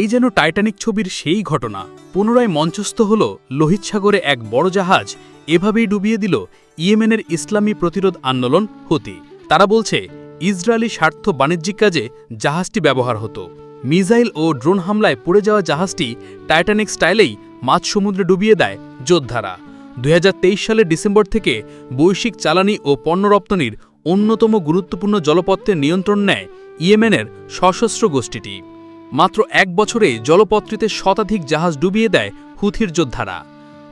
এই যেন টাইটানিক ছবির সেই ঘটনা। পুনরায় মঞ্চস্থ হল লোহিত সাগরে এক বড় জাহাজ, এভাবেই ডুবিয়ে দিল ইয়েমেনের ইসলামী প্রতিরোধ আন্দোলন হতি। তারা বলছে, ইসরায়েলি স্বার্থ বাণিজ্যিক কাজে জাহাজটি ব্যবহার হতো। মিসাইল ও ড্রোন হামলায় পড়ে যাওয়া জাহাজটি টাইটানিক স্টাইলেই মাঝ সমুদ্রে ডুবিয়ে দেয় যোদ্ধারা। দুই হাজার তেইশ সালের ডিসেম্বর থেকে বৈশ্বিক চালানি ও পণ্য রপ্তানির অন্যতম গুরুত্বপূর্ণ জলপথের নিয়ন্ত্রণ নেয় ইয়েমেনের সশস্ত্র গোষ্ঠীটি। মাত্র এক বছরে জলপথটিতে শতাধিক জাহাজ ডুবিয়ে দেয় হুথির যোদ্ধারা।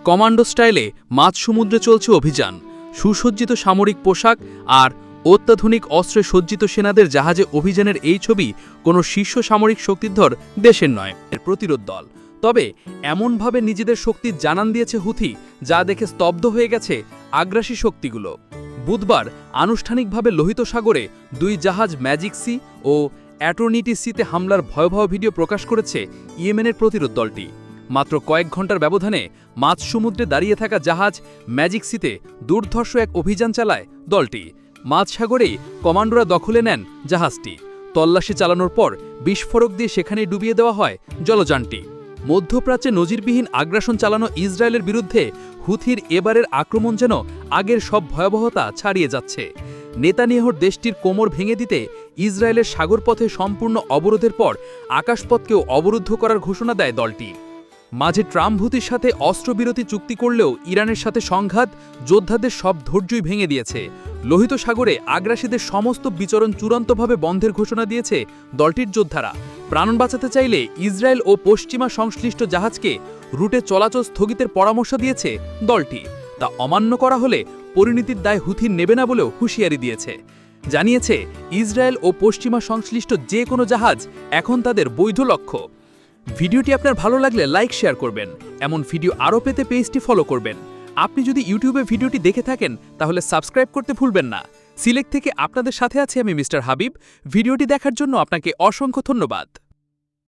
কমান্ডো স্টাইলে মাঝ সমুদ্রে চলছে অভিযান। সুসজ্জিত সামরিক পোশাক আর অত্যাধুনিক অস্ত্রে সজ্জিত সেনাদের জাহাজে অভিযানের এই ছবি কোনো শীর্ষ সামরিক শক্তিধর দেশের নয়, এর প্রতিরোধ দল। তবে এমনভাবে নিজেদের শক্তির জানান দিয়েছে হুথি, যা দেখে স্তব্ধ হয়ে গেছে আগ্রাসী শক্তিগুলো। বুধবার আনুষ্ঠানিকভাবে লোহিত সাগরে দুই জাহাজ ম্যাজিক সি ও অ্যাটর্নিটি সিতে হামলার ভয়াবহ ভিডিও প্রকাশ করেছে ইয়েমেনের প্রতিরোধ দলটি। মাত্র কয়েক ঘণ্টার ব্যবধানে মাঝ সমুদ্রে দাঁড়িয়ে থাকা জাহাজ ম্যাজিক সিতে দুর্ধর্ষ এক অভিযান চালায় দলটি। মাঝ সাগরেই কমান্ডোরা দখলে নেন জাহাজটি। তল্লাশি চালানোর পর বিস্ফোরক দিয়ে সেখানেই ডুবিয়ে দেওয়া হয় জলযানটি। মধ্যপ্রাচ্যে নজিরবিহীন আগ্রাসন চালানো ইসরায়েলের বিরুদ্ধে হুথির এবারের আক্রমণ যেন আগের সব ভয়াবহতা ছাড়িয়ে যাচ্ছে। নেতানিয়াহর দেশটির কোমর ভেঙে দিতে ইসরায়েলের সাগরপথে সম্পূর্ণ অবরোধের পর আকাশপথকেও অবরুদ্ধ করার ঘোষণা দেয় দলটি। মাঝে ট্রাম্প হুতির সাথে অস্ত্রবিরতি চুক্তি করলেও ইরানের সাথে সংঘাত, যোদ্ধাদের সব ধৈর্যই ভেঙে দিয়েছে। লোহিত সাগরে আগ্রাসীদের সমস্ত বিচরণ চূড়ান্তভাবে বন্ধের ঘোষণা দিয়েছে দলটির যোদ্ধারা। প্রাণ বাঁচাতে চাইলে ইসরায়েল ও পশ্চিমা সংশ্লিষ্ট জাহাজকে রুটে চলাচল স্থগিতের পরামর্শ দিয়েছে দলটি। তা অমান্য করা হলে পরিণতির দায় হুথির নেবে না বলেও হুঁশিয়ারি দিয়েছে। জানিয়েছে, ইসরায়েল ও পশ্চিমা সংশ্লিষ্ট যে কোনো জাহাজ এখন তাদের বৈধ লক্ষ্য। ভিডিওটি আপনার ভালো লাগলে লাইক, শেয়ার করবেন। এমন ভিডিও আরও পেতে পেজটি ফলো করবেন। আপনি যদি ইউটিউবে ভিডিওটি দেখে থাকেন, তাহলে সাবস্ক্রাইব করতে ভুলবেন না। সিলেক্ট থেকে আপনাদের সাথে আছে আমি মিস্টার হাবিব। ভিডিওটি দেখার জন্য আপনাকে অসংখ্য ধন্যবাদ।